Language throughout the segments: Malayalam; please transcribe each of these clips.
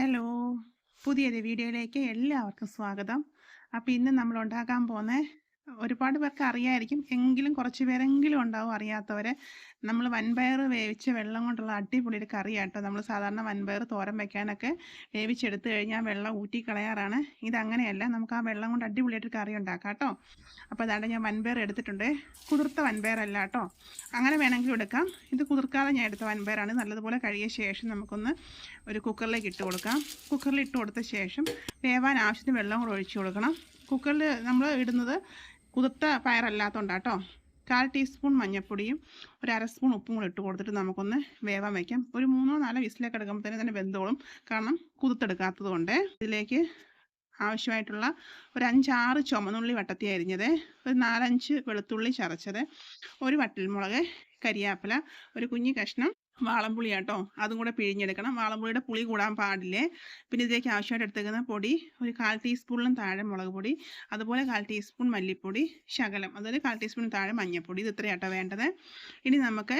ഹലോ പുതിയൊരു വീഡിയോയിലേക്ക് എല്ലാവർക്കും സ്വാഗതം. അപ്പോൾ ഇന്ന് നമ്മൾ ഉണ്ടാക്കാൻ പോകുന്ന ഒരുപാട് പേർക്ക് അറിയായിരിക്കും. എങ്കിലും കുറച്ച് പേരെങ്കിലും ഉണ്ടാവും അറിയാത്തവരെ. നമ്മൾ വൻപയർ വേവിച്ച് വെള്ളം കൊണ്ടുള്ള അടിപൊളി ഒരു കറി നമ്മൾ സാധാരണ വൻപയർ തോരൻ വെക്കാനൊക്കെ വേവിച്ചെടുത്ത് കഴിഞ്ഞാൽ വെള്ളം ഊറ്റി കളയാറാണ് ഇതങ്ങനെയല്ല. നമുക്ക് ആ വെള്ളം കൊണ്ട് അടിപൊളിയായിട്ട് കറി ഉണ്ടാക്കാം കേട്ടോ അപ്പോൾ അതാണ്ട് ഞാൻ വൻപയർ എടുത്തിട്ടുണ്ട്. കുതിർത്ത വൻപയറല്ല കേട്ടോ. അങ്ങനെ വേണമെങ്കിലും എടുക്കാം. ഇത് കുതിർക്കാതെ ഞാൻ എടുത്ത വൻപയറാണ്. നല്ലതുപോലെ കഴിയ ശേഷം നമുക്കൊന്ന് ഒരു കുക്കറിലേക്ക് ഇട്ട് കൊടുക്കാം. കുക്കറിൽ ഇട്ട് കൊടുത്ത ശേഷം വേവാൻ ആവശ്യത്തിന് വെള്ളം കൂടെ ഒഴിച്ചു കൊടുക്കണം. കുക്കറിൽ നമ്മൾ ഇടുന്നത് കുതിർത്ത പയറല്ലാത്തതുകൊണ്ട് കേട്ടോ കാൽ ടീസ്പൂൺ മഞ്ഞൾപ്പൊടിയും ഒരു അര സ്പൂൺ ഉപ്പും കൂടെ ഇട്ട് കൊടുത്തിട്ട് നമുക്കൊന്ന് വേവാൻ വയ്ക്കാം ഒരു മൂന്നോ നാലോ വിസിലൊക്കെ എടുക്കുമ്പോൾ തന്നെ വെന്തോളും കാരണം കുതിർത്തെടുക്കാത്തത് കൊണ്ട് ഇതിലേക്ക് ആവശ്യമായിട്ടുള്ള ഒരു അഞ്ചാറ് ചുമന്നുള്ളി വട്ടത്തി അരിഞ്ഞത് ഒരു നാലഞ്ച് വെളുത്തുള്ളി ചതച്ചത് ഒരു വട്ടൽമുളക് കരിയാപ്പില ഒരു കുഞ്ഞി കഷ്ണം വാളംപുളി കേട്ടോ അതും കൂടെ പിഴിഞ്ഞെടുക്കണം. വാളംപുളിയുടെ പുളി കൂടാൻ പാടില്ലേ? പിന്നെ ഇതിലേക്ക് ആവശ്യമായിട്ട് എടുത്തേക്കുന്ന പൊടി ഒരു കാൽ ടീസ്പൂണിലും താഴെ മുളക് പൊടി അതുപോലെ കാൽ ടീസ്പൂൺ മല്ലിപ്പൊടി ശകലം അതുപോലെ കാൽ ടീസ്പൂൺ താഴെ മഞ്ഞൾപ്പൊടി ഇത് ഇത്രയാട്ടോ വേണ്ടത്. ഇനി നമുക്ക്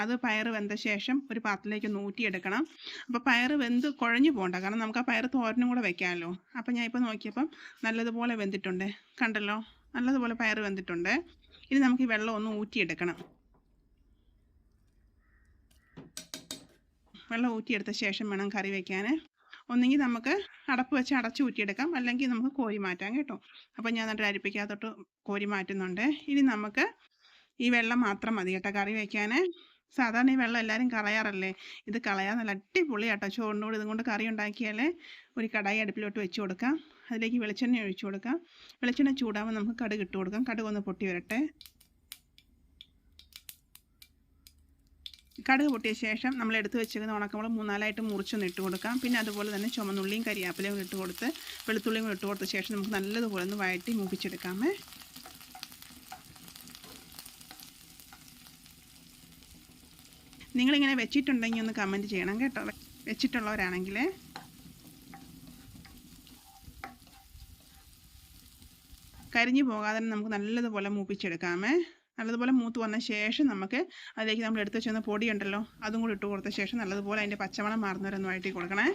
അത് പയർ വെന്ത ശേഷം ഒരു പാത്രത്തിലേക്ക് നൂറ്റിയെടുക്കണം അപ്പോൾ പയർ വെന്ത് കുഴഞ്ഞു പോകണ്ട കാരണം നമുക്ക് ആ പയർ തോരനും കൂടെ വെക്കാമല്ലോ. അപ്പോൾ ഞാൻ ഇപ്പോൾ നോക്കിയപ്പം നല്ലതുപോലെ വെന്തിട്ടുണ്ട്. കണ്ടല്ലോ? നല്ലതുപോലെ പയർ വെന്തിട്ടുണ്ട്. ഇനി നമുക്ക് ഈ വെള്ളം ഒന്ന് ഊറ്റിയെടുക്കണം. വെള്ളം ഊറ്റിയെടുത്ത ശേഷം വേണം കറി വയ്ക്കാൻ ഒന്നെങ്കിൽ നമുക്ക് അടപ്പ് വെച്ച് അടച്ച് ഊറ്റിയെടുക്കാം. അല്ലെങ്കിൽ നമുക്ക് കോരി മാറ്റാം കേട്ടോ. അപ്പോൾ ഞാൻ എന്നിട്ട് അരിപ്പിക്കാത്തോട്ട് കോരി മാറ്റുന്നുണ്ട്. ഇനി നമുക്ക് ഈ വെള്ളം മാത്രം മതി കേട്ടോ കറി വയ്ക്കാൻ സാധാരണ ഈ വെള്ളം എല്ലാവരും കളയാറല്ലേ? ഇത് കളയാൻ നല്ല അടിപൊളി കേട്ടോ ചോറിനോട് ഇതും കൊണ്ട് കറി ഉണ്ടാക്കിയാൽ ഒരു കടായി അടുപ്പിലോട്ട് വെച്ച് കൊടുക്കാം. അതിലേക്ക് വെളിച്ചെണ്ണ ഒഴിച്ചു കൊടുക്കാം. വെളിച്ചെണ്ണ ചൂടാകുമ്പോൾ നമുക്ക് കടുക് ഇട്ട് കൊടുക്കാം. കടുക് ഒന്ന് പൊട്ടി വരട്ടെ. കടുക് പൊട്ടിയ ശേഷം നമ്മൾ എടുത്ത് വെച്ചിരിക്കുന്ന ഉണക്കമുളക് മൂന്നാലായിട്ട് മുറിച്ചൊന്ന് ഇട്ട് കൊടുക്കാം. പിന്നെ അതുപോലെ തന്നെ ചുമന്നുള്ളിയും കരിയാപ്പിലയും ഇട്ട് കൊടുത്ത് വെളുത്തുള്ളിയും ഇട്ട് കൊടുത്ത ശേഷം നമുക്ക് നല്ലതുപോലെ ഒന്ന് വഴറ്റി മൂപ്പിച്ചെടുക്കാമേ. നിങ്ങളിങ്ങനെ വെച്ചിട്ടുണ്ടെങ്കിൽ ഒന്ന് കമന്റ് ചെയ്യണം കേട്ടോ. വെച്ചിട്ടുള്ളവരാണെങ്കിൽ കരിഞ്ഞു പോകാതെ നമുക്ക് നല്ലതുപോലെ മൂപ്പിച്ചെടുക്കാമേ. നല്ലതുപോലെ മൂത്ത് വന്ന ശേഷം നമുക്ക് അതിലേക്ക് നമ്മൾ എടുത്ത് വെച്ചിരുന്ന പൊടി ഉണ്ടല്ലോ അതും കൂടി ഇട്ട് കൊടുത്ത ശേഷം നല്ലതുപോലെ അതിന്റെ പച്ചമണം മാറുന്നവരൊന്നും വഴറ്റി കൊടുക്കണേ.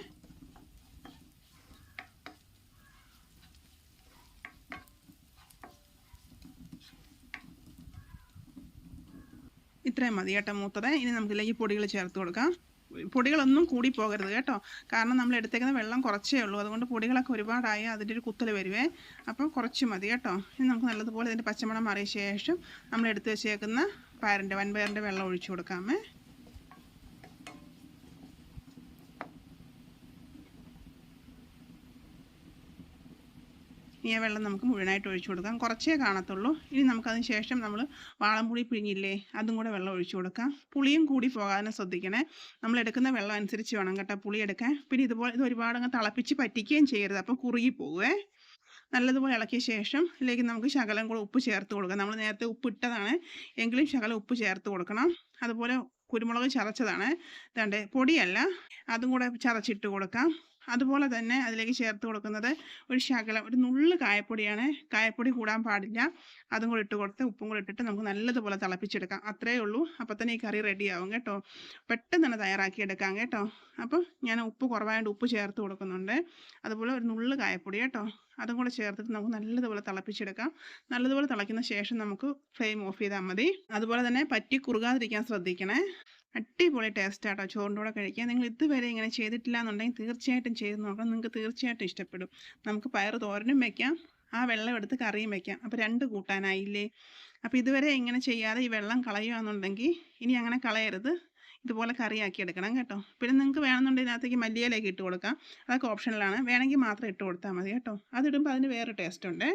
ഇത്രയും മതി കേട്ടോ മൂത്തത്. ഇനി നമുക്കിതിലേക്ക് പൊടികൾ ചേർത്ത് കൊടുക്കാം. പൊടികളൊന്നും കൂടി പോകരുത് കേട്ടോ. കാരണം നമ്മൾ എടുത്തേക്കുന്ന വെള്ളം കുറച്ചേ ഉള്ളൂ. അതുകൊണ്ട് പൊടികളൊക്കെ ഒരുപാടായി അതിന്റെ ഒരു കുത്തൽ വരുവേ. അപ്പോൾ കുറച്ച് മതി കേട്ടോ. ഇനി നമുക്ക് നല്ലതുപോലെ ഇതിന്റെ പച്ചമണം മാറിയ ശേഷം നമ്മൾ എടുത്ത് വെച്ചേക്കുന്ന പയറിന്റെ വൻപയറിന്റെ വെള്ളം ഒഴിച്ചു കൊടുക്കാമേ. ഈ വെള്ളം നമുക്ക് മുഴുവനായിട്ട് ഒഴിച്ചു കൊടുക്കാം. കുറച്ചേ കാണത്തുള്ളൂ. ഇനി നമുക്കതിന് ശേഷം നമ്മൾ വാളംപുളി പിഴിഞ്ഞില്ലേ അതും കൂടെ വെള്ളം ഒഴിച്ചു കൊടുക്കാം. പുളിയും കൂടി പോകാതെ ശ്രദ്ധിക്കണേ. നമ്മൾ എടുക്കുന്ന വെള്ളം അനുസരിച്ച് വേണം കേട്ടോ പുളി എടുക്കാൻ. പിന്നെ ഇതുപോലെ ഇത് ഒരുപാട് അങ്ങ് തിളപ്പിച്ച് പറ്റിക്കുകയും ചെയ്യരുത്. അപ്പം കുറുകി പോകുവേ നല്ലതുപോലെ ഇളക്കിയ ശേഷം ഇതിലേക്ക് നമുക്ക് ശകലം കൂടെ ഉപ്പ് ചേർത്ത് കൊടുക്കാം. നമ്മൾ നേരത്തെ ഉപ്പ് ഇട്ടതാണ്. എങ്കിലും ശകലം ഉപ്പ് ചേർത്ത് കൊടുക്കണം. അതുപോലെ കുരുമുളക് ചതച്ചതാണ്. ഇതാണ്ട് പൊടിയല്ല അതും കൂടെ ചതച്ചിട്ട് കൊടുക്കാം. അതുപോലെ തന്നെ അതിലേക്ക് ചേർത്ത് കൊടുക്കുന്നത് ഒരു ശകലം ഒരു നുള്ളു കായപ്പൊടിയാണ്. കായപ്പൊടി കൂടാൻ പാടില്ല. അതും കൂടി ഇട്ട് കൊടുത്ത് ഉപ്പും കൂടി ഇട്ടിട്ട് നമുക്ക് നല്ലതുപോലെ തിളപ്പിച്ചെടുക്കാം. അത്രയേ ഉള്ളൂ. അപ്പോൾ തന്നെ ഈ കറി റെഡിയാവും കേട്ടോ. പെട്ടെന്ന് തന്നെ തയ്യാറാക്കി എടുക്കാം കേട്ടോ. അപ്പോൾ ഞാൻ ഉപ്പ് കുറവായതുകൊണ്ട് ഉപ്പ് ചേർത്ത് കൊടുക്കുന്നുണ്ട്. അതുപോലെ ഒരു നുള്ളു കായപ്പൊടി കേട്ടോ. അതും കൂടെ ചേർത്തിട്ട് നമുക്ക് നല്ലതുപോലെ തിളപ്പിച്ചെടുക്കാം. നല്ലതുപോലെ തിളയ്ക്കുന്ന ശേഷം നമുക്ക് ഫ്ലെയിം ഓഫ് ചെയ്താൽ മതി. അതുപോലെ തന്നെ പറ്റി കുറുകാതിരിക്കാൻ ശ്രദ്ധിക്കണേ. അടിപൊളി ടേസ്റ്റ് ആട്ടോ ചോറിന്റെ കൂടെ കഴിക്കാൻ. നിങ്ങൾ ഇതുവരെ ഇങ്ങനെ ചെയ്തിട്ടില്ല എന്നുണ്ടെങ്കിൽ തീർച്ചയായിട്ടും ചെയ്ത് നോക്കണം. നിങ്ങൾക്ക് തീർച്ചയായിട്ടും ഇഷ്ടപ്പെടും. നമുക്ക് പയർ തോരനും വെക്കാം. ആ വെള്ളം എടുത്ത് കറിയും വെക്കാം. അപ്പോൾ രണ്ട് കൂട്ടാനായില്ലേ? അപ്പോൾ ഇതുവരെ ഇങ്ങനെ ചെയ്യാതെ ഈ വെള്ളം കളയുകയാണെന്നുണ്ടെങ്കിൽ ഇനി അങ്ങനെ കളയരുത്. ഇതുപോലെ കറിയാക്കി എടുക്കണം കേട്ടോ. പിന്നെ നിങ്ങൾക്ക് വേണമെന്നുണ്ടെങ്കിൽ ഇതിനകത്തേക്ക് മല്ലിയിലേക്ക് ഇട്ട് കൊടുക്കാം. അതൊക്കെ ഓപ്ഷനിലാണ്. വേണമെങ്കിൽ മാത്രം ഇട്ട് കൊടുത്താൽ മതി കേട്ടോ. അതിടുമ്പോൾ അതിന് വേറെ ടേസ്റ്റ് ഉണ്ട്.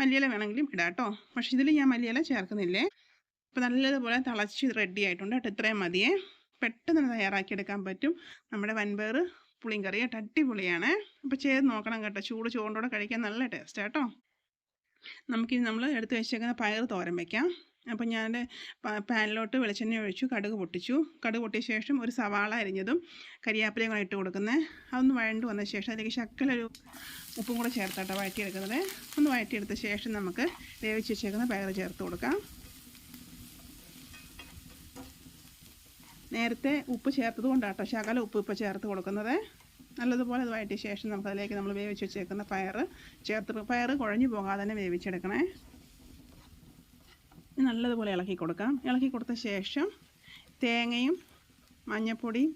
മല്ലിയില വേണമെങ്കിലും ഇടാം കേട്ടോ. പക്ഷേ ഇതിൽ ഞാൻ മല്ലിയില ചേർക്കുന്നില്ലേ? അപ്പോൾ നല്ലതുപോലെ തിളച്ച് റെഡി ആയിട്ടുണ്ട് കേട്ടോ. ഇത്രയും മതിയേ. പെട്ടെന്ന് തയ്യാറാക്കിയെടുക്കാൻ പറ്റും. നമ്മുടെ വൻപയർ പുളിയും കറി കേട്ടോ. അടിപൊളിയാണ്. അപ്പോൾ ചെയ്ത് നോക്കണം കേട്ടോ. ചൂട് ചോറിന്റെ കഴിക്കാൻ നല്ല ടേസ്റ്റ് കേട്ടോ നമുക്കിനി നമ്മൾ എടുത്ത് വെച്ചേക്കുന്ന പയർ തോരൻ വയ്ക്കാം അപ്പോൾ ഞാൻ പാനിലോട്ട് വെളിച്ചെണ്ണ ഒഴിച്ചു കടുക് പൊട്ടിച്ചു. കടുക് പൊട്ടിയ ശേഷം ഒരു സവാള അരിഞ്ഞതും കരിയാപ്പിലയും കൂടെ ഇട്ട് കൊടുക്കുന്നത് അതൊന്ന് വഴണ്ട് വന്ന ശേഷം അതിലേക്ക് ശക്കലൊരു ഉപ്പും കൂടെ ചേർത്താട്ടോ വഴറ്റിയെടുക്കുന്നത്. ഒന്ന് വഴറ്റിയെടുത്ത ശേഷം നമുക്ക് വേവിച്ച് വെച്ചേക്കുന്ന പയർ ചേർത്ത് കൊടുക്കാം. നേരത്തെ ഉപ്പ് ചേർത്തത് കൊണ്ടാട്ടോ ശകല ഉപ്പ് ഇപ്പോൾ ചേർത്ത് കൊടുക്കുന്നത്. നല്ലതുപോലെ വഴറ്റിയ ശേഷം നമുക്കതിലേക്ക് നമ്മൾ വേവിച്ച് വെച്ചേക്കുന്ന പയർ ചേർത്ത് പയർ കുഴഞ്ഞു പോകാതെ തന്നെ വേവിച്ചെടുക്കണേ. നല്ലതുപോലെ ഇളക്കി കൊടുക്കാം. ഇളക്കി കൊടുത്ത ശേഷം തേങ്ങയും മഞ്ഞൾപ്പൊടിയും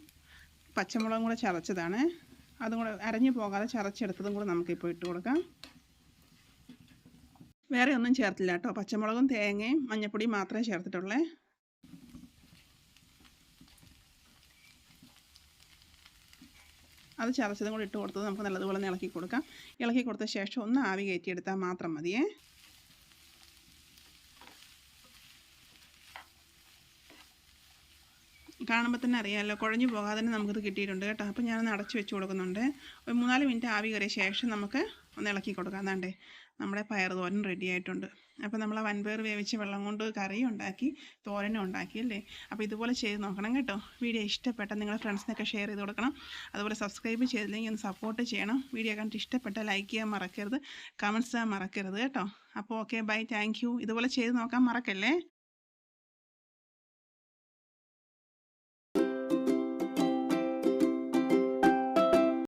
പച്ചമുളകും കൂടെ ചതച്ചതാണ്. അതും കൂടെ അരഞ്ഞു പോകാതെ ചതച്ചെടുത്തതും കൂടെ നമുക്കിപ്പോൾ ഇട്ട് കൊടുക്കാം. വേറെ ഒന്നും ചേർത്തില്ല കേട്ടോ. പച്ചമുളകും തേങ്ങയും മഞ്ഞൾപ്പൊടിയും മാത്രമേ ചേർത്തിട്ടുള്ളേ. അത് ചതച്ചതും കൂടി ഇട്ട് കൊടുത്തത് നമുക്ക് നല്ലതുപോലെ ഒന്ന് ഇളക്കി കൊടുക്കാം. ഇളക്കി കൊടുത്ത ശേഷം ഒന്ന് ആവി കയറ്റിയെടുത്താൽ മാത്രം മതിയേ. കാണുമ്പോൾ തന്നെ അറിയാമല്ലോ കുഴഞ്ഞു പോകാതെ തന്നെ നമുക്കിത് കിട്ടിയിട്ടുണ്ട് കേട്ടോ. അപ്പോൾ ഞാനൊന്ന് അടച്ചു വെച്ച് കൊടുക്കുന്നുണ്ട്. ഒരു മൂന്നാൽ മിനിറ്റ് ആവി കയറിയ ശേഷം നമുക്ക് ഒന്ന് ഇളക്കി കൊടുക്കാം. എന്നാണ്ടേ നമ്മുടെ പയർ തോരൻ റെഡി ആയിട്ടുണ്ട്. അപ്പോൾ നമ്മൾ വൻപയർ വേവിച്ച് വെള്ളം കൊണ്ട് കറി ഉണ്ടാക്കി തോരനും ഉണ്ടാക്കി അല്ലേ? അപ്പോൾ ഇതുപോലെ ചെയ്ത് നോക്കണം കേട്ടോ. വീഡിയോ ഇഷ്ടപ്പെട്ട നിങ്ങളുടെ ഫ്രണ്ട്സിനൊക്കെ ഷെയർ ചെയ്ത് കൊടുക്കണം. അതുപോലെ സബ്സ്ക്രൈബ് ചെയ്തില്ലെങ്കിൽ ഒന്ന് സപ്പോർട്ട് ചെയ്യണം. വീഡിയോ കണ്ടിട്ട് ഇഷ്ടപ്പെട്ടാൽ ലൈക്ക് ചെയ്യാൻ മറക്കരുത്. കമൻസ് ചെയ്യാൻ മറക്കരുത് കേട്ടോ. അപ്പോൾ ഓക്കെ ബൈ താങ്ക് ഇതുപോലെ ചെയ്ത് നോക്കാൻ മറക്കല്ലേ?